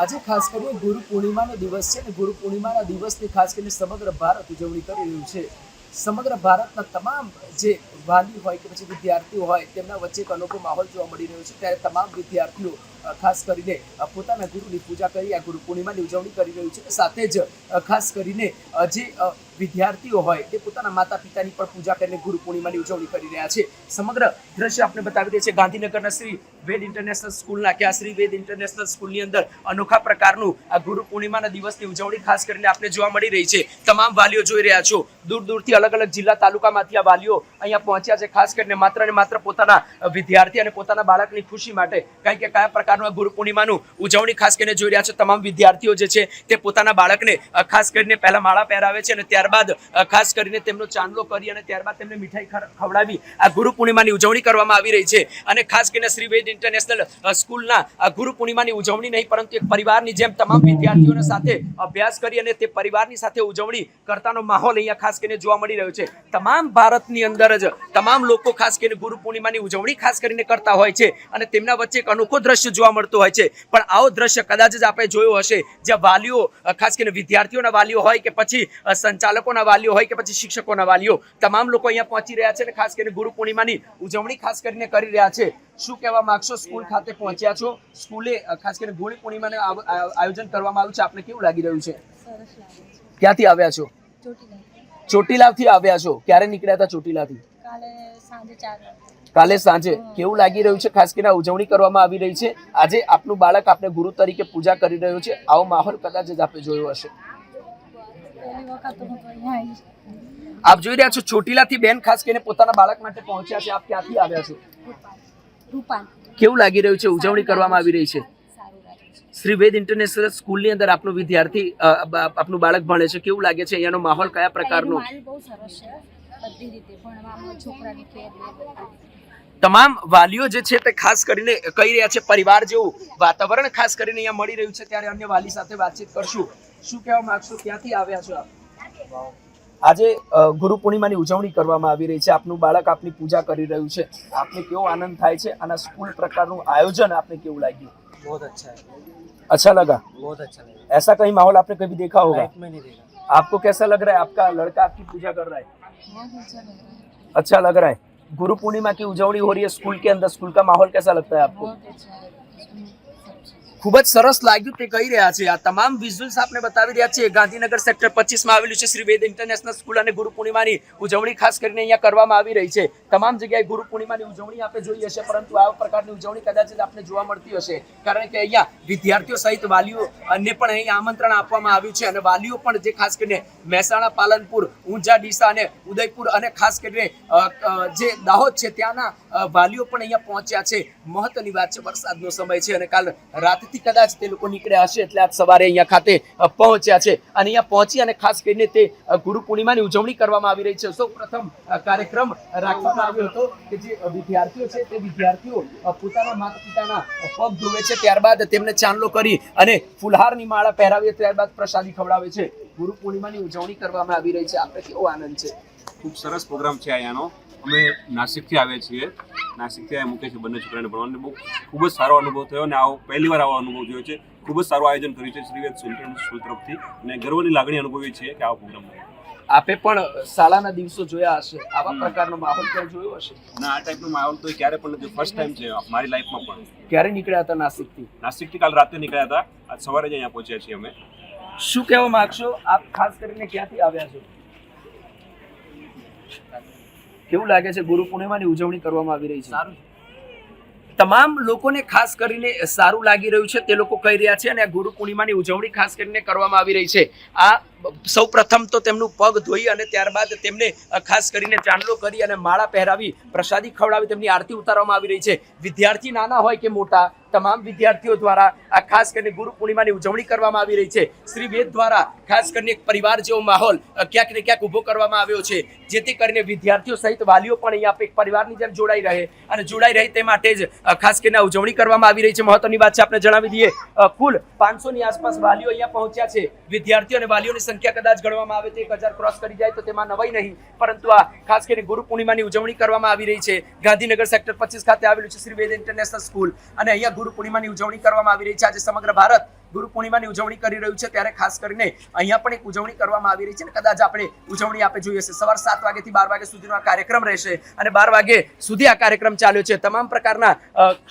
આજે ખાસ કરીને ગુરુ પૂર્ણિમાનો દિવસ છે ને ગુરુ પૂર્ણિમાના દિવસની ખાસ કરીને સમગ્ર ભારત ઉજવણી કરી રહ્યું છે. સમગ્ર ભારતના તમામ જે વાલી હોય કે પછી વિદ્યાર્થીઓ હોય, તેમના વચ્ચે એક અનોખો માહોલ જોવા મળી રહ્યો છે. ત્યારે તમામ વિદ્યાર્થીઓ ખાસ કરીને પોતાના ગુરુની પૂજા કરી, આ ગુરુ પૂર્ણિમાની ઉજવણી કરી રહ્યું છે. સાથે જ ખાસ કરીને જે વિદ્યાર્થીઓ હોય તે પોતાના માતા પિતાની પણ પૂજા કરીને ગુરુ પૂર્ણિમાની ઉજવણી કરી રહ્યા છે. સમગ્ર દ્રશ્ય આપણે બતાવી દઈએ છીએ. ગાંધીનગરના શ્રી વેદ ઇન્ટરનેશનલ સ્કૂલના કે આ શ્રી વેદ ઇન્ટરનેશનલ સ્કૂલની અંદર અનોખા પ્રકારનું આ ગુરુ પૂર્ણિમાના દિવસની ઉજવણી ખાસ કરીને આપણે જોવા મળી રહી છે. તમામ વાલીઓ જોઈ રહ્યા છો. દૂર દૂરથી અલગ અલગ જિલ્લા તાલુકામાંથી આ વાલીઓ અહીંયા પહોંચ્યા છે. ખાસ કરીને માત્ર ને માત્ર પોતાના વિદ્યાર્થી અને પોતાના બાળકની ખુશી માટે કઈ કે કયા પ્રકારનું આ ગુરુ પૂર્ણિમાનું ઉજવણી ખાસ કરીને જોઈ રહ્યા છો. તમામ વિદ્યાર્થીઓ જે છે તે પોતાના બાળકને ખાસ કરીને પહેલા માળા પહેરાવે છે અને ત્યારબાદ ખાસ કરીને તેમનો ચાંદલો કરી અને ત્યારબાદ તેમને મીઠાઈ ખવડાવી આ ગુરુ પૂર્ણિમાની ઉજવણી કરવામાં આવી રહી છે. અને ખાસ કરીને શ્રી વેદ ઇન્ટરનેશનલ સ્કૂલના ગુરુ પૂર્ણિમાની ઉજવણી નહીં પરંતુ એક પરિવારની જેમ તમામ વિદ્યાર્થીઓના સાથે અભ્યાસ કરી અને તે પરિવારની સાથે ઉજવણી કરતાનો માહોલ અહીંયા ખાસ કરીને જોવા મળી રહ્યો છે. તમામ ભારતની અંદર જ તમામ લોકો ખાસ કરીને ગુરુ પૂર્ણિમાની ઉજવણી ખાસ કરીને કરતા હોય છે અને તેમના વચ્ચે એક અનોખો દ્રશ્ય જોવા મળતું હોય છે. પણ આવો દ્રશ્ય કદાચ જ આપણે જોયો હશે. જ્યાં વાલીઓ ખાસ કરીને વિદ્યાર્થીઓના વાલીઓ હોય કે પછી અ, સંચાલકોના વાલીઓ હોય કે પછી શિક્ષકોના વાલીઓ તમામ લોકો અહીંયા પહોંચી રહ્યા છે અને ખાસ કરીને ગુરુ પૂર્ણિમાની ઉજવણી ખાસ કરીને કરી રહ્યા છે. શું કહેવા માંગશો? સ્કૂલ ખાતે પહોંચ્યા છો. સ્કૂલે ખાસ કરીને ગુરુ પૂર્ણિમાને આયોજન કરવામાં આવ્યું છે. આપને કેવું લાગી રહ્યું છે? ક્યાંથી આવ્યા છો? ચોટીલા ચોટીલાથી આવ્યા છો. ક્યારે નીકળ્યા હતા ચોટીલાથી? સાંજે કાલે સાંજે. કેવું લાગી રહ્યું છે? ખાસ કરીને ઉજવણી કરવામાં આવી રહી છે. આજે આપનું બાળક આપણે ગુરુ તરીકે પૂજા કરી રહ્યું છે. આવો માહોલ કદાચ જ આપણે જોયો હશે. પહેલી વખત હું તો અહીંયા આવી છું. આપ જોઈ રહ્યા છો ચોટીલાથી બેન ખાસ કરીને પોતાના બાળક માટે પહોંચ્યા છે. આપ ક્યાંથી આવ્યા છો? કેવું લાગી રહ્યું છે? ઉજવણી કરવામાં આવી રહી છે. શ્રી વેદ ઇન્ટરનેશનલ સ્કૂલની અંદર આપનો વિદ્યાર્થી આપનું બાળક ભણે છે. કેવું લાગે છે? અહીંયાનો માહોલ કયા પ્રકારનો? બહુ સરસ છે બધી રીતે ભણવામાં છોકરાની કેર તમામ વાલીઓ જે છે તે ખાસ કરીને કહી રહ્યા છે પરિવાર જેવું વાતાવરણ ખાસ કરીને અહીંયા મળી રહ્યું છે ત્યારે અન્ય વાલી સાથે વાતચીત કરશું શું કહેવા માંગશો ક્યાંથી આવ્યા છો આપ આજે અ, ગુરુ પૂર્ણિમાની ઉજવણી કરવામાં આવી રહી છે આપનું બાળક આપની પૂજા કરી રહ્યું છે આપને કેવો આનંદ થાય છે અને સ્કૂલ પ્રકારનું આયોજન આપને કેવું લાગ્યું बहुत अच्छा है अच्छा लगा बहुत अच्छा लगा ऐसा कहीं माहौल आपने कभी देखा होगा लाइफ में नहीं देखा आपको कैसा लग रहा है आपका लड़का आपकी पूजा कर रहा है બહુ અચ્છા લગ રહા है अच्छा लग रहा है गुरु पूर्णिमा की उजवणी हो रही है स्कूल के अंदर स्कूल का माहौल कैसा लगता है आपको ખૂબ જ સરસ લાગ્યું તે કહી રહ્યા છે. આ તમામ વિઝ્યુઅલ્સ આપણે બતાવી રહ્યા છે ગાંધીનગર સેક્ટર 25 માં આવેલું છે. શ્રી વેદ ઇન્ટરનેશનલ સ્કૂલ અને ગુરુ પૂર્ણિમાની ઉજવણી ખાસ કરીને અહીંયા કરવામાં આવી રહી છે. તમામ જગ્યાએ ગુરુ પૂર્ણિમાની ઉજવણી આપણે જોઈ હશે, પરંતુ આ પ્રકારની ઉજવણી કદાચ જ આપને જોવા મળતી હશે. કારણ કે અહીંયા વિદ્યાર્થીઓ સહિત વાલીઓ ને પણ અહીંયા આમંત્રણ આપવામાં આવ્યું છે અને વાલીઓ પણ જે ખાસ કરીને મહેસાણા, પાલનપુર, ઊંઝા, ડીસા અને ઉદયપુર અને ખાસ કરીને જે દાહોદ છે ત્યાંના વાલીઓ પણ અહીંયા પહોંચ્યા છે. મહત્વની વાત છે, વરસાદનો સમય છે અને કાલ રાતથી કદાચ તે લોકો નીકળ્યા હશે એટલે આજ સવારે અહીંયા ખાતે પહોંચ્યા છે. અને અહીંયા પહોંચી અને ખાસ કરીને તે ગુરુ પૂર્ણિમાની ઉજવણી કરવામાં આવી રહી છે. સૌ પ્રથમ કાર્યક્રમ રાખવામાં આવ્યો હતો કે જે વિદ્યાર્થીઓ છે તે વિદ્યાર્થીઓ પોતાના માતા પિતાના પગ ધોવે છે. ત્યારબાદ તેમને ચાંદલો કરી અને ફુલહારની માળા પહેરાવી ત્યારબાદ પ્રસાદી ખવડાવે છે. ગુરુ પૂર્ણિમાની ઉજવણી કરવામાં આવી રહી છે. આપણે કેવો આનંદ છે? ખૂબ સરસ પ્રોગ્રામ છે અહીંયાનો અમે નાસિકથી આવ્યા છીએ. નાસિકથી આવ્યા મૂકે છે બંને છોકરાને ભણવાનો બહુ ખૂબ જ સારો અનુભવ થયો અને આવો પહેલી વાર આવો અનુભવ થયો છે. ખૂબ જ સારું આયોજન કર્યું છે શ્રીવેદ સુલતાન સ્કૂલ તરફથી. અને ગર્વની લાગણી અનુભવી છીએ કે આવો પ્રોગ્રામ આપે પણ શાળાના દિવસો જોયા હશે. આવા પ્રકારનો માહોલ ક્યાં જોયો હશે? ના આ ટાઈપનો માહોલ તો ક્યારે પણ નથી. ફર્સ્ટ ટાઈમ છે મારી લાઈફમાં પણ. ક્યારે નીકળ્યા હતા નાસિકથી? નાસિકથી કાલ રાતે નીકળ્યા હતા. આજ સવારે જ અહીંયા પહોંચ્યા છીએ અમે. શું કહેવા માંગશો? આપ ખાસ કરીને ક્યાંથી આવ્યા છો? કેવું લાગે છે ગુરુ પૂર્ણિમાની ઉજવણી કરવામાં આવી રહી છે? સારું તમામ લોકોને ખાસ કરીને સારું લાગી રહ્યું છે તે લોકો કહી રહ્યા છે અને ગુરુ પૂર્ણિમાની ઉજવણી ખાસ કરીને કરવામાં આવી રહી છે. આ સૌ પ્રથમ તો તેમનું પગ ધોઈ અને ત્યારબાદ તેમને ખાસ કરીને ચાંદલો કરી અને માળા પહેરાવી, પ્રસાદી ખવડાવી, તેમની આરતી ઉતારવામાં આવી રહી છે. વિદ્યાર્થી નાના હોય કે મોટા, તમામ વિદ્યાર્થીઓ દ્વારા આ ખાસ કરીને ગુરુ પૂર્ણિમાની ઉજવણી કરવામાં આવી રહી છે. શ્રી વેદ દ્વારા ખાસ કરીને એક પરિવાર જેવો માહોલ ક્યાંક ને ક્યાંક ઊભો કરવામાં આવ્યો છે. જેથી કરીને વિદ્યાર્થીઓ સહિત વાલીઓ પણ અહીંયા એક પરિવારની જેમ જોડાઈ રહે અને જોડાઈ રહે તે માટે જ ખાસ કરીને ઉજવણી કરવામાં આવી રહી છે. મહત્વની વાત છે, આપણે જણાવી દઈએ કુલ પાંચસો ની આસપાસ વાલીઓ અહીંયા પહોંચ્યા છે. વિદ્યાર્થીઓ અને વાલીઓની સંખ્યા કદાચ ગણવામાં આવે તો એક હજાર ક્રોસ કરી જાય તો તેમાં નવાઈ નહીં. પરંતુ આ ખાસ કરીને ગુરુ પૂર્ણિમાની ઉજવણી કરવામાં આવી રહી છે. ગાંધીનગર સેક્ટર પચીસ ખાતે આવેલું છે શ્રી વેદ ઇન્ટરનેશનલ સ્કૂલ. અને અહીંયા ગુરુ પૂર્ણિમાની ઉજવણી કરવામાં આવી રહી છે. આજે સમગ્ર ભારત ગુરુ પૂર્ણિમાની ઉજવણી કરી રહ્યું છે ત્યારે ખાસ કરીને અહીંયા પણ એક ઉજવણી કરવામાં આવી રહી છે ને કદાચ આપણે ઉજવણી આપણે જોઈએ છે સવાર સાત વાગ્યાથી બાર વાગ્યા સુધીનો આ કાર્યક્રમ રહેશે અને બાર વાગે સુધી આ કાર્યક્રમ ચાલ્યો છે. તમામ પ્રકારના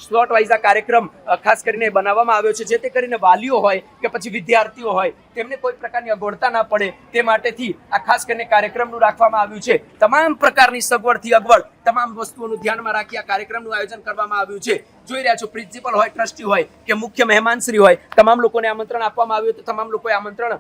સ્લોટ વાઇઝ આ કાર્યક્રમ ખાસ કરીને બનાવવામાં આવ્યો છે. જેથી કરીને વાલીઓ હોય કે પછી વિદ્યાર્થીઓ હોય, તેમને કોઈ પ્રકારની અગવડતા ના પડે. તે માટેથી આ ખાસ કરીને કાર્યક્રમનું રાખવામાં આવ્યું છે. તમામ પ્રકારની સગવડથી અગવડ તમામ વસ્તુઓનું ધ્યાનમાં રાખી આ કાર્યક્રમનું આયોજન કરવામાં આવ્યું છે. જોઈ રહ્યા છો પ્રિન્સિપલ હોય ટ્રસ્ટી હોય કે મુખ્ય મહેમાનશ્રી હોય, તમામ લોકોને આમંત્રણ આપવામાં આવ્યું તો તમામ લોકોએ આમંત્રણ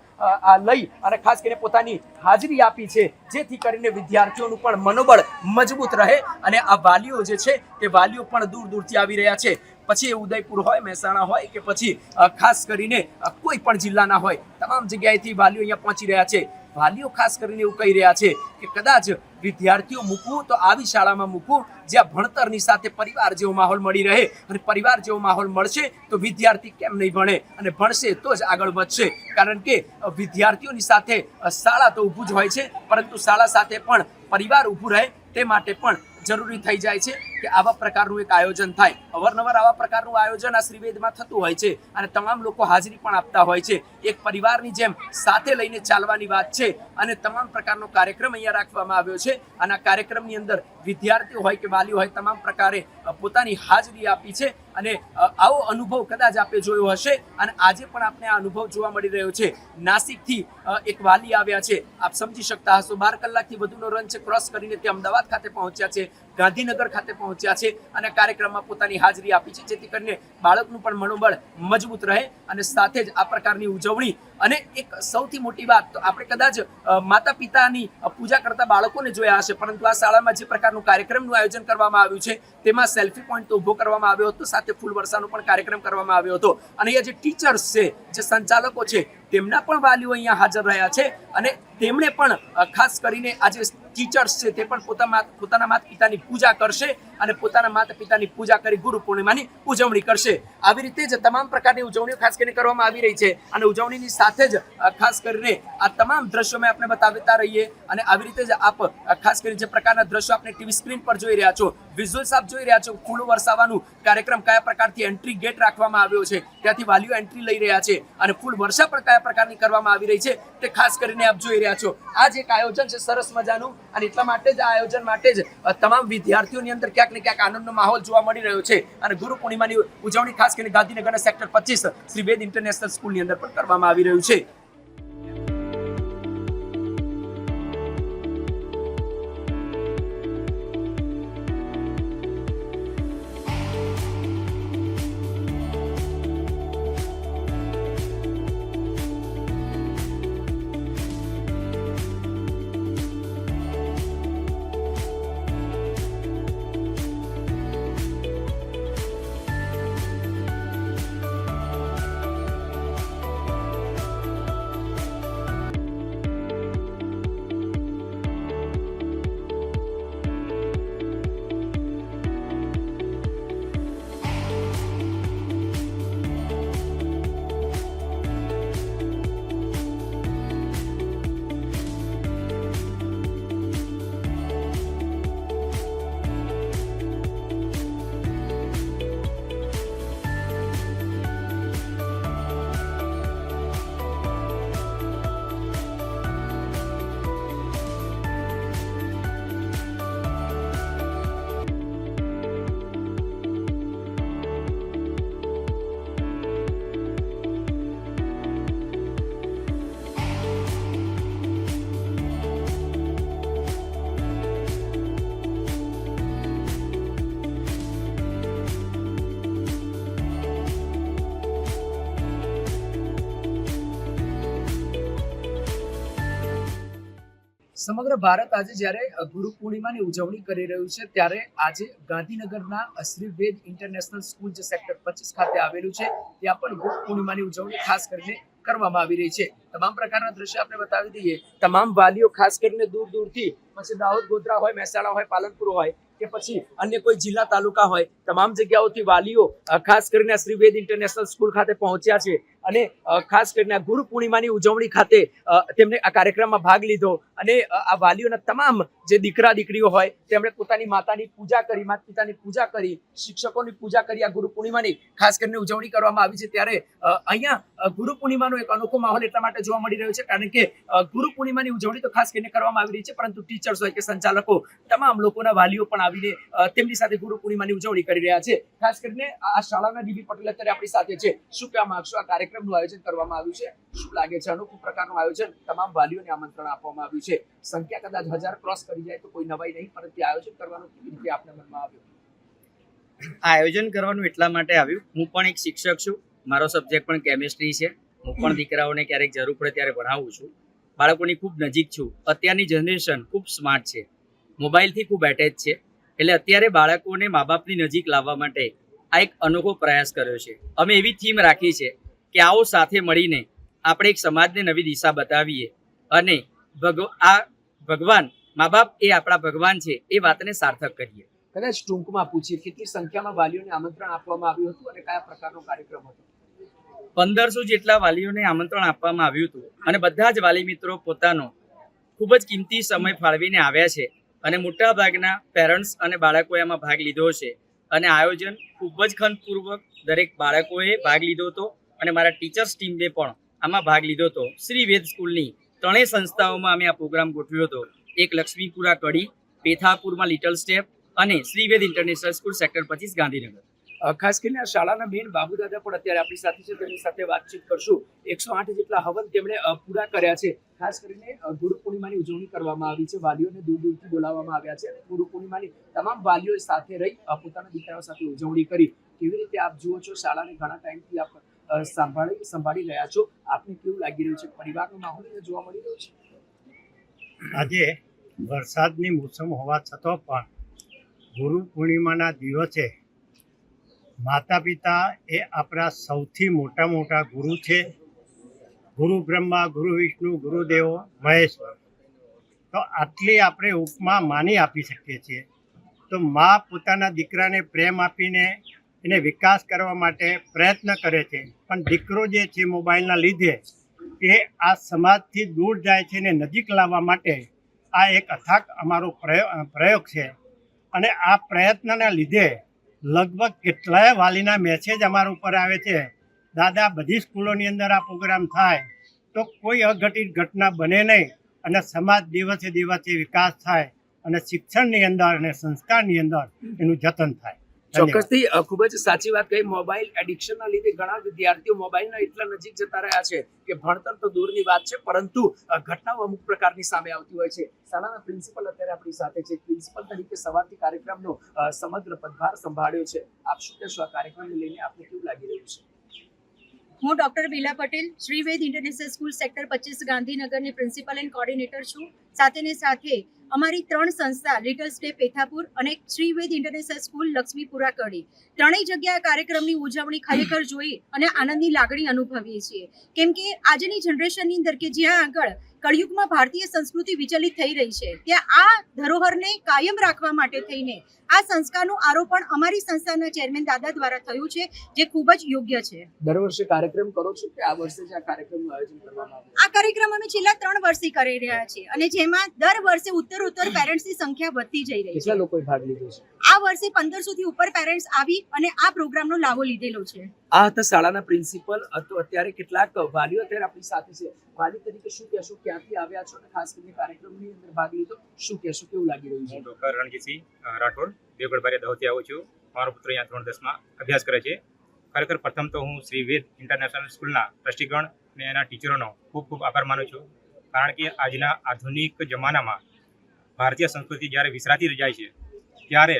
લઈ અને ખાસ કરીને પોતાની હાજરી આપી છે, જેથી કરીને વિદ્યાર્થીઓનું પણ મનોબળ મજબૂત રહે અને આ વાલીઓ જે છે તે વાલીઓ પણ દૂર દૂરથી આવી રહ્યા છે. પછી એ ઉદયપુર હોય, મહેસાણા હોય કે પછી ખાસ કરીને કોઈ પણ જિલ્લાના હોય, તમામ જગ્યાએથી વાલીઓ અહીંયા પહોંચી રહ્યા છે. વાલીઓ ખાસ કરીને એવું કહી રહ્યા છે કે કદાચ વિદ્યાર્થીઓ મૂકવું તો આવી શાળામાં મૂકવું, જ્યાં ભણતરની સાથે પરિવાર જેવો માહોલ મળી રહે અને પરિવાર જેવો માહોલ મળશે તો વિદ્યાર્થી કેમ નહીં ભણે અને ભણશે તો જ આગળ વધશે. કારણ કે વિદ્યાર્થીઓની સાથે શાળા તો ઊભું જ હોય છે, પરંતુ શાળા સાથે પણ પરિવાર ઊભું રહે તે માટે પણ જરૂરી થઈ જાય છે કે આવા પ્રકારનું એક આયોજન થાય. અવારનવાર આવા પ્રકારનું આયોજન આ શ્રીવેદમાં થતું હોય છે અને તમામ લોકો હાજરી પણ આપતા હોય છે. એક પરિવારની જેમ સાથે લઈને ચાલવાની વાત છે અને તમામ પ્રકારનો કાર્યક્રમ અહીંયા રાખવામાં આવ્યો છે. અને આ કાર્યક્રમની અંદર વિદ્યાર્થીઓ હોય કે વાલીઓ હોય, તમામ પ્રકારે પોતાની હાજરી આપી છે. અને આવો અનુભવ કદાચ આપે જોયો હશે. અને આજે પણ આપને આ અનુભવ જોવા મળી રહ્યો છે. નાસિકથી એક વાલી આવ્યા છે. આપ સમજી શકતા હશો. બાર કલાકથી વધુનો રન છે. ક્રોસ કરીને તે અમદાવાદ ખાતે પહોંચ્યા છે. ગાંધીનગર ખાતે પહોંચ્યા છે અને કાર્યક્રમમાં પોતાની હાજરી આપી છે, જેથી કરીને બાળકનું પણ મનોબળ મજબૂત રહે અને સાથે જ આ પ્રકારની ઉજવણી. અને એક સૌથી મોટી વાત, તો આપણે કદાચ માતા પિતાની પૂજા કરતા બાળકોને જોયા હશે, પરંતુ આ શાળામાં જે પ્રકારનું કાર્યક્રમનું આયોજન કરવામાં આવ્યું છે, તેમાં સેલ્ફી પોઈન્ટ ઊભો કરવામાં આવ્યો હતો, સાથે ફૂલ વર્ષાનો પણ કાર્યક્રમ કરવામાં આવ્યો હતો. અને અહીંયા જે ટીચર્સ છે, જે સંચાલકો છે તેમના પણ વાલીઓ અહીંયા હાજર રહ્યા છે અને તેમણે પણ ખાસ કરીને આ ટીચર્સ છે તે પણ પોતાના પોતાના માતા પિતાની પૂજા કરશે અને પોતાના માતા પિતાની પૂજા કરી ગુરુ પૂર્ણિમાની ઉજવણી કરશે. આવી રીતે જ તમામ પ્રકારની ઉજવણીઓ ખાસ કરીને કરવામાં આવી રહી છે અને ઉજવણીની સાથે જ ખાસ કરીને આ તમામ દ્રશ્યો મેં આપણે બતાવતા રહીએ અને આવી રીતે જ આપ ખાસ કરીને જે પ્રકારના દ્રશ્યો આપણે ટીવી સ્ક્રીન પર જોઈ રહ્યા છો વિઝ્યુઅલ્સ આપ જોઈ રહ્યા છો ફૂલો વરસાવવાનું કાર્યક્રમ કયા પ્રકારથી એન્ટ્રી ગેટ રાખવામાં આવ્યો છે, ત્યાંથી વાલીઓ એન્ટ્રી લઈ રહ્યા છે અને ફૂલ વર્ષા પણ કયા પ્રકારની કરવામાં આવી રહી છે તે ખાસ કરીને આપ જોઈ રહ્યા છો. આ જે એક આયોજન છે સરસ મજાનું અને એટલા માટે જ આ આયોજન માટે જ તમામ વિદ્યાર્થીઓની અંદર ક્યાંક ને ક્યાંક આનંદનો માહોલ જોવા મળી રહ્યો છે. અને ગુરુ પૂર્ણિમાની ઉજવણી ખાસ કરીને ગાંધીનગરના સેક્ટર પચીસ, શ્રી વેદ ઇન્ટરનેશનલ સ્કૂલની અંદર પણ કરવામાં આવી રહ્યું છે. સમગ્ર ભારત આજે જ્યારે ગુરુ પૂર્ણિમાની ઉજવણી કરી રહ્યું છે, ત્યારે આજે ગાંધીનગરના શ્રી વેદ ઇન્ટરનેશનલ સ્કૂલ જે સેક્ટર પચીસ ખાતે આવેલું છે, ત્યાં પણ ગુરુ પૂર્ણિમાની ઉજવણી ખાસ કરીને કરવામાં આવી રહી છે. તમામ પ્રકારના દ્રશ્ય આપણે બતાવી દઈએ. તમામ વાલીઓ ખાસ કરીને દૂર દૂરથી, પછી દાહોદ, ગોધરા હોય, મહેસાણા હોય, પાલનપુર હોય, કે પછી અન્ય કોઈ જિલ્લા તાલુકા હોય, તમામ જગ્યાઓથી વાલીઓ ખાસ કરીને શ્રીવેદ શ્રી વેદ ઇન્ટરનેશનલ સ્કૂલ ખાતે પહોંચ્યા છે. અને ખાસ કરીને ગુરુ પૂર્ણિમાની ઉજવણી ખાતે તેમણે આ કાર્યક્રમમાં ભાગ લીધો અને આ વાલીઓના તમામ જે દીકરા દીકરીઓ હોય, તેમણે પોતાની માતાની પૂજા કરી માતા પિતાની પૂજા કરી, શિક્ષકોની પૂજા કરી આ ગુરુ પૂર્ણિમાની ખાસ કરીને ઉજવણી કરવામાં આવી છે. ત્યારે અહીંયા ગુરુ પૂર્ણિમાનો એક અનોખો માહોલ એટલા માટે જોવા મળી રહ્યો છે, કારણ કે ગુરુ પૂર્ણિમાની ઉજવણી તો ખાસ કરીને કરવામાં આવી રહી છે, પરંતુ ટીચર્સ હોય કે સંચાલકો, તમામ લોકોના વાલીઓ પણ આવીને તેમની સાથે ગુરુ પૂર્ણિમાની ઉજવણી કરી રહ્યા છે. ખાસ કરીને આ શાળાના ડીબી પટેલ અત્યારે આપણી સાથે છે. શું કહેવા માંગશો આ કાર્યક્રમનું આયોજન કરવામાં આવ્યું છે. શું લાગે છે અનુકૂળ પ્રકારનું આયોજન? તમામ વાલીઓને આમંત્રણ આપવામાં આવ્યું છે. સંખ્યા કદાચ હજાર ક્રોસ કરી જાય તો કોઈ નવાઈ નહીં, પરંતુ આયોજન કરવાનું કેવી રીતે આપને મનમાં આવ્યું? આયોજન કરવાનું એટલા માટે આવ્યું. હું પણ એક શિક્ષક છું. મારો સબ્જેક્ટ પણ કેમિસ્ટ્રી છે. હું પણ દીકરાઓને ક્યારેક જરૂર પડે ત્યારે ભણાવું છું. બાળકોની ખૂબ નજીક છું. અત્યારની જનરેશન ખૂબ સ્માર્ટ છે. મોબાઈલથી ખૂબ એટેચ છે. એટલે અત્યારે બાળકોને મા બાપની નજીક લાવવા માટે આ એક અનોખો પ્રયાસ કર્યો છે. અમે એવી થીમ રાખી છે કે આવો સાથે મળીને આપણે એક સમાજને નવી દિશા બતાવીએ અને ભગવ આ ભગવાન મા બાપ એ આપણા ભગવાન છે એ વાતને સાર્થક કરીએ. કદાચ ટૂંકમાં પૂછીએ કેટલી સંખ્યામાં વાલીઓને આમંત્રણ આપવામાં આવ્યું હતું અને કયા પ્રકારનો કાર્યક્રમ હતો? પંદરસો જેટલા વાલીઓને આમંત્રણ આપવામાં આવ્યું હતું અને બધા જ વાલી મિત્રો પોતાનો ખૂબ જ કિંમતી સમય ફાળવીને આવ્યા છે અને મોટા ભાગના પેરેન્ટ્સ અને બાળકોએ એમાં ભાગ લીધો છે. અને આયોજન ખૂબ જ ખંતપૂર્વક દરેક બાળકોએ ભાગ લીધો હતો. અને મારા ટીચર્સ ટીમને પણ આમાં ભાગ લીધો હતો. શ્રી વેદ સ્કૂલની ત્રણેય સંસ્થાઓમાં અમે આ પ્રોગ્રામ ગોઠવ્યો હતો. એક લક્ષ્મીપુરા કડી પેથાપુરમાં લિટલ સ્ટેપ અને Shri Ved international school sector પચીસ ગાંધીનગર. ખાસ કરીને આ શાળાના બેન બાબુ દાદા પણ અત્યારે આપણી સાથે છે. તેમની સાથે વાતચીત કરશું. એકસો આઠ જેટલા હવન તેમણે પૂરા કર્યા છે. ખાસ કરીને ગુરુ પૂર્ણિમાની ઉજવણી કરવામાં આવી છે. વાલીઓને દૂર દૂરથી બોલાવવામાં આવ્યા છે. ગુરુ પૂર્ણિમાની તમામ વાલીઓ સાથે રહી પોતાના દીકરાઓ સાથે ઉજવણી કરી. કેવી રીતે આપ જુઓ છો શાળાને ઘણા ટાઈમથી આપ અ, સંભાળી સંભાળી રહ્યા છો. આપને કેવું લાગી રહ્યું છે? પરિવારનો માહોલ જોવા મળી રહ્યો છે? આજે વરસાદની મોસમ હોવા છતાં પણ ગુરુ પૂર્ણિમાના દિવસે માતા પિતા એ આપણા સૌથી મોટા મોટા ગુરુ છે. ગુરુ બ્રહ્મા, ગુરુ વિષ્ણુ, ગુરુદેવો, મહેશ્વર. તો આટલી આપણે ઉપમા માની આપી શકીએ છીએ. તો મા પોતાના દીકરાને પ્રેમ આપીને એને વિકાસ કરવા માટે પ્રયત્ન કરે છે. પણ દીકરો જે છે મોબાઈલના લીધે, એ આ સમાજથી દૂર જાય છે ને નજીક લાવવા માટે આ એક અથાક અમારો પ્રયો- પ્રયોગ છે. અને આ પ્રયત્નના લીધે લગભગ કેટલાય વાલીના મેસેજ અમારા ઉપર આવે છે. દાદા, બધી સ્કૂલોની અંદર આ પ્રોગ્રામ થાય તો કોઈ અઘટિત ઘટના બને નહીં અને સમાજ દિવસે દિવસે વિકાસ થાય અને શિક્ષણની અંદર અને સંસ્કારની અંદર એનું જતન થાય. ચોક્કસથી ખૂબ જ સાચી વાત કહી. મોબાઈલ એડિક્શનના લીધે ઘણા વિદ્યાર્થીઓ મોબાઈલના એટલા નજીક જતા રહ્યા છે કે ભણતર તો દૂરની વાત છે પરંતુ ઘટનાઓ અમુક પ્રકારની સામે આવતી હોય છે. શાળાના પ્રિન્સિપલ અત્યારે આપણી સાથે છે. પ્રિન્સિપલ તરીકે સવારથી કાર્યક્રમનો સમગ્ર પદભાર સંભાળ્યો છે. આપ શું કહેશો આ કાર્યક્રમને લઈને આપને કેવું લાગી રહ્યું છે? હું doctor Bila Patel Shri Ved international school sector પચીસ ગાંધીનગરની પ્રિન્સિપલ એન્ડ કોર્ડિનેટર છું. સાથેને સાથે અમારી ત્રણ સંસ્થા લિટલ સ્ટેપ પેથાપુર અને શ્રીવેદ ઇન્ટરનેશનલ સ્કૂલ લક્ષ્મીપુરા કડી ત્રણેય જગ્યા આ કાર્યક્રમની ઉજવણી ખરેખર જોઈ અને આનંદની લાગણી અનુભવીએ છીએ. કેમ કે આજની જનરેશનની અંદર કે જ્યાં આગળ કળિયુગમાં ભારતીય સંસ્કૃતિ વિચલિત થઈ રહી છે. ત્યાં આ ધરોહરને કાયમ રાખવા માટે થઈને આ સંસ્કારનું આરોપણ અમારી સંસ્થાના ચેરમેન દાદા દ્વારા થયું છે જે ખૂબ જ યોગ્ય છે. દર વર્ષે કાર્યક્રમ કરો છો કે આ વર્ષે જ આ કાર્યક્રમનું આયોજન કરવામાં આવ્યું આ કાર્યક્રમ અમે છેલ્લા ત્રણ વર્ષથી કરી રહ્યા છીએ અને જેમાં દર વર્ષે ઉત્તર ઉત્તર પેરેન્ટ્સની સંખ્યા વધતી જઈ રહી કેટલા છે. લોકોએ ભાગ લીધો છે? આ વર્ષે પંદરસો થી ઉપર પેરેન્ટ્સ આવી અને આ પ્રોગ્રામનો લાભો લીધેલો છે. આ હતા શાળાના પ્રિન્સિપલ અત્યારે કેટલાક વાલીઓ અત્યારે આપણી સાથે છે. વાલી તરીકે શું કહેશો ક્યાંથી આવ્યા છો ખાસ કરીને કાર્યક્રમની અંદર ભાગ લીધો, શું કહેશો, કેવું લાગી રહ્યું છે? ડોક્ટર રણજીતસિંહ રાઠોડ, દેવગઢ બારે દહોથી આવું છું. મારો પુત્ર અહીંયા ધોરણ દસમાં અભ્યાસ કરે છે. ખરેખર પ્રથમ તો હું શ્રી વેદ ઇન્ટરનેશનલ સ્કૂલના ટ્રસ્ટીગણ અને એના ટીચરોનો ખૂબ ખૂબ આભાર માનું છું. કારણ કે આજના આધુનિક જમાનામાં ભારતીય સંસ્કૃતિ જ્યારે વિસરાતી જાય છે, ત્યારે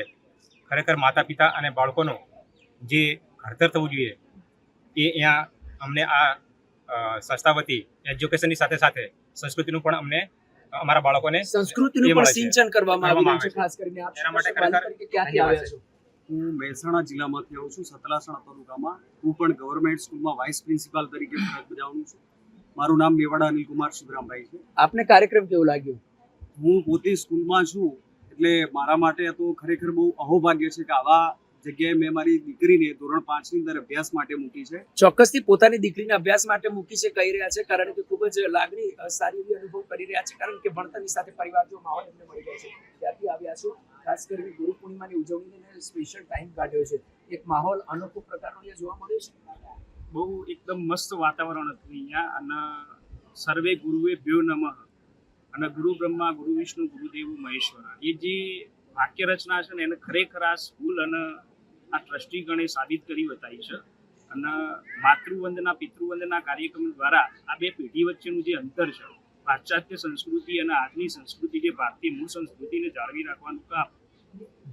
ખરેખર માતા પિતા અને બાળકોનું જે ઘડતર થવું જોઈએ, એ અહીંયા અમને આ સંસ્થા વતી એજ્યુકેશનની સાથે સાથે સંસ્કૃતિનું પણ અમને અમારા બાળકોને સંસ્કૃતિનું પણ સિંચન કરવામાં આવી છે ખાસ કરીને આપ એના માટે ખરેખર ક્યાંથી આવ્યા છો? હું મહેસાણા જિલ્લામાંથી આવું છું સતલાસણા તાલુકામાં. હું પણ ગવર્મેન્ટ સ્કૂલમાં વાઇસ પ્રિન્સિપાલ તરીકે ફરજ બજાવું છું. મારું નામ મેવાડા અનિલકુમાર શિવરામભાઈ છે. આપને કાર્યક્રમ કેવું લાગ્યો? હું પોતે સ્કૂલમાં છું એટલે મારા માટે તો ખરેખર બહુ અહોભાગ્ય છે કે આવા જગ્યાએ મેં મારી દીકરીને ધોરણ પાંચની અંદર અભ્યાસ માટે મૂકી છે. ચોક્કસથી પોતાની દીકરીને અભ્યાસ માટે મૂકી છે કહી રહ્યા છે કારણ કે ખૂબ જ લાગણી સારી એવી અનુભવ કરી રહ્યા છે કારણ કે ભણતરની સાથે પરિવાર જો માહોલ એમને મળી રહ્યો છે. ત્યાંથી આવ્યા છો ખાસ કરીને ગુરુ પૂર્ણિમાની ઉજવણીને સ્પેશિયલ ટાઈમ કાઢ્યો છે. એક માહોલ અનોખો પ્રકારનો અહીંયા જોવા મળ્યો છે. બહુ એકદમ મસ્ત વાતાવરણ હતું અહીંયા અને સર્વે ગુરુએ ભ્યો નમઃ. અને ગુરુ બ્રહ્મા ગુરુ વિષ્ણુ ગુરુદેવ મહેશ્વર. એ જે વાક્ય રચના છે ને એને ખરેખર આ સ્કૂલ અને આ ટ્રસ્ટીગણે સાબિત કરી બતાવી છે. અને માતૃવંદના, પિતૃવંદના કાર્યક્રમ દ્વારા આ બે પેઢી વચ્ચેનું જે અંતર છે, પાશ્ચાત્ય સંસ્કૃતિ અને આજની સંસ્કૃતિ જે ભારતીય મૂળ સંસ્કૃતિને જાળવી રાખવાનું કામ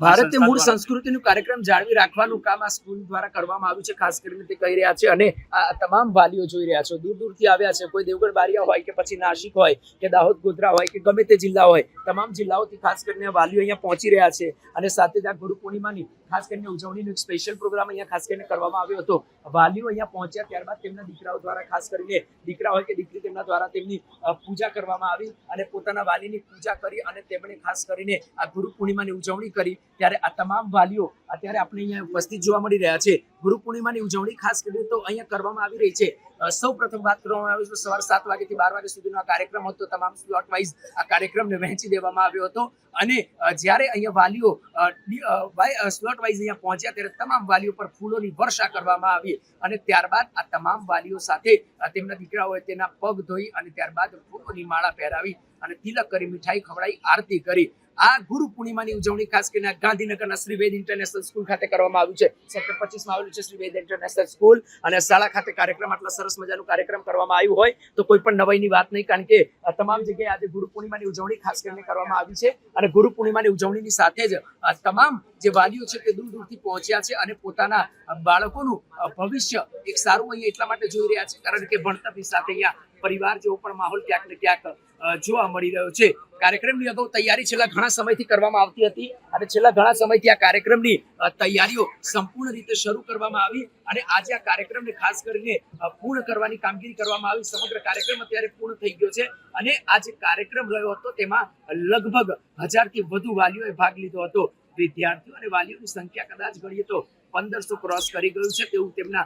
ભારતીય મૂળ સંસ્કૃતિનું કાર્યક્રમ જાળવી રાખવાનું કામ આ સ્કૂલ દ્વારા કરવામાં આવ્યું છે ખાસ કરીને તે કહી રહ્યા છે. અને આ તમામ વાલીઓ જોઈ રહ્યા છો. દૂર દૂરથી આવ્યા છે. કોઈ દેવગઢ બારિયા હોય કે પછી નાસિક હોય કે દાહોદ ગોધરા હોય કે ગમે તે જિલ્લા હોય તમામ જિલ્લાઓથી ખાસ કરીને વાલીઓ અહીંયા પહોંચી રહ્યા છે. અને સાથે જ આ ગુરુ પૂર્ણિમાની ખાસ કરીને ઉજવણીનો એક સ્પેશિયલ પ્રોગ્રામ અહીંયા ખાસ કરીને કરવામાં આવ્યો હતો. વાલીઓ અહીંયા પહોંચ્યા ત્યારબાદ તેમના દીકરાઓ દ્વારા ખાસ કરીને દીકરા હોય કે દીકરી તેમના દ્વારા તેમની પૂજા કરવામાં આવી અને પોતાના વાલીની પૂજા કરી અને તેમણે ખાસ કરીને આ ગુરુ પૂર્ણિમાની ઉજવણી કરી. ત્યારે આ તમામ વાલીઓ અત્યારે આપણે અહીંયા ઉપસ્થિત જોવા મળી રહ્યા છે. ગુરુ પૂર્ણિમાની ઉજવણી ખાસ કરીને તો અહીંયા કરવામાં આવી રહી છે. સૌ પ્રથમ વાત કરવામાં આવી તો સવાર સાત વાગ્યાથી બાર વાગ્યા સુધીનો આ કાર્યક્રમ હતો. તમામ સ્લોટ વાઇઝ આ કાર્યક્રમને વહેંચી દેવામાં આવ્યો હતો. અને જ્યારે અહીંયા વાલીઓ સ્લોટ વાઇઝ અહીંયા પહોંચ્યા ત્યારે તમામ વાલીઓ પર ફૂલોની વર્ષા કરવામાં આવી. અને ત્યારબાદ આ તમામ વાલીઓ સાથે તેમના દીકરાઓએ તેના પગ ધોઈ અને ત્યારબાદ ફૂલોની માળા પહેરાવી અને તિલક કરી, મીઠાઈ ખવડાવી, આરતી કરી. આ ગુરુ પૂર્ણિમાની ઉજવણી ખાસ કરીને ગાંધીનગરના શ્રી વેદ ઇન્ટરનેશનલ સ્કૂલ ખાતે કરવામાં આવ્યું છે. સેક્ટર પચીસમાં આવેલું છે શ્રી વેદ ઇન્ટરનેશનલ સ્કૂલ અને શાળા ખાતે કાર્યક્રમ, આટલા સરસ મજાનું કાર્યક્રમ કરવામાં આવ્યું હોય તો કોઈ પણ નવાઈની વાત નહીં, કારણ કે તમામ જગ્યાએ આજે ગુરુ પૂર્ણિમાની ઉજવણી ખાસ કરીને કરવામાં આવી છે અને ગુરુ પૂર્ણિમાની ઉજવણીની સાથે જ તમામ જે વાલીઓ છે તે દૂર દૂરથી પહોંચ્યા છે અને પોતાના બાળકોનું ભવિષ્ય એક સારું અહીંયા એટલા માટે જોઈ રહ્યા છે, કારણ કે ભણતરની સાથે અહીંયા પરિવાર જેવો પણ માહોલ ક્યાંક ને ક્યાંક જોવા મળી રહ્યો છે. કાર્યક્રમની અગાઉ તૈયારી છેલ્લા ઘણા સમયથી કરવામાં આવતી હતી અને છેલ્લા ઘણા સમયથી આ કાર્યક્રમની તૈયારીઓ સંપૂર્ણ રીતે શરૂ કરવામાં આવી અને આજે આ કાર્યક્રમને ખાસ કરીને પૂર્ણ કરવાની કામગીરી કરવામાં આવી. સમગ્ર કાર્યક્રમ અત્યારે પૂર્ણ થઈ ગયો છે અને આ જે કાર્યક્રમ રહ્યો હતો તેમાં લગભગ હજારથી વધુ વાલીઓએ ભાગ લીધો હતો. વિદ્યાર્થીઓ અને વાલીઓની સંખ્યા કદાચ ગણીએ તો પંદરસો ક્રોસ કરી ગયું છે તેવું તેમના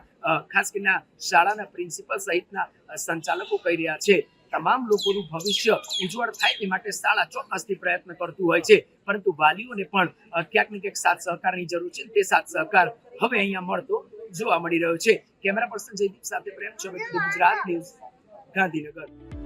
ખાસ કરીને શાળાના પ્રિન્સિપલ સહિતના સંચાલકો કહી રહ્યા છે. તમામ લોકોનું ભવિષ્ય ઉજ્જવળ થાય તે માટે શાળા ચોક્કસથી પ્રયત્ન કરતું હોય છે. પરંતુ વાલીઓને પણ ક્યાંક ને ક્યાંક સાથ સહકારની જરૂર છે તે સાથ સહકાર હવે અહીંયા મળતો જોવા મળી રહ્યો છે. કેમેરા પર્સન જયદીપ સાથે પ્રેમ ચોબે ગુજરાત ન્યૂઝ ગાંધીનગર.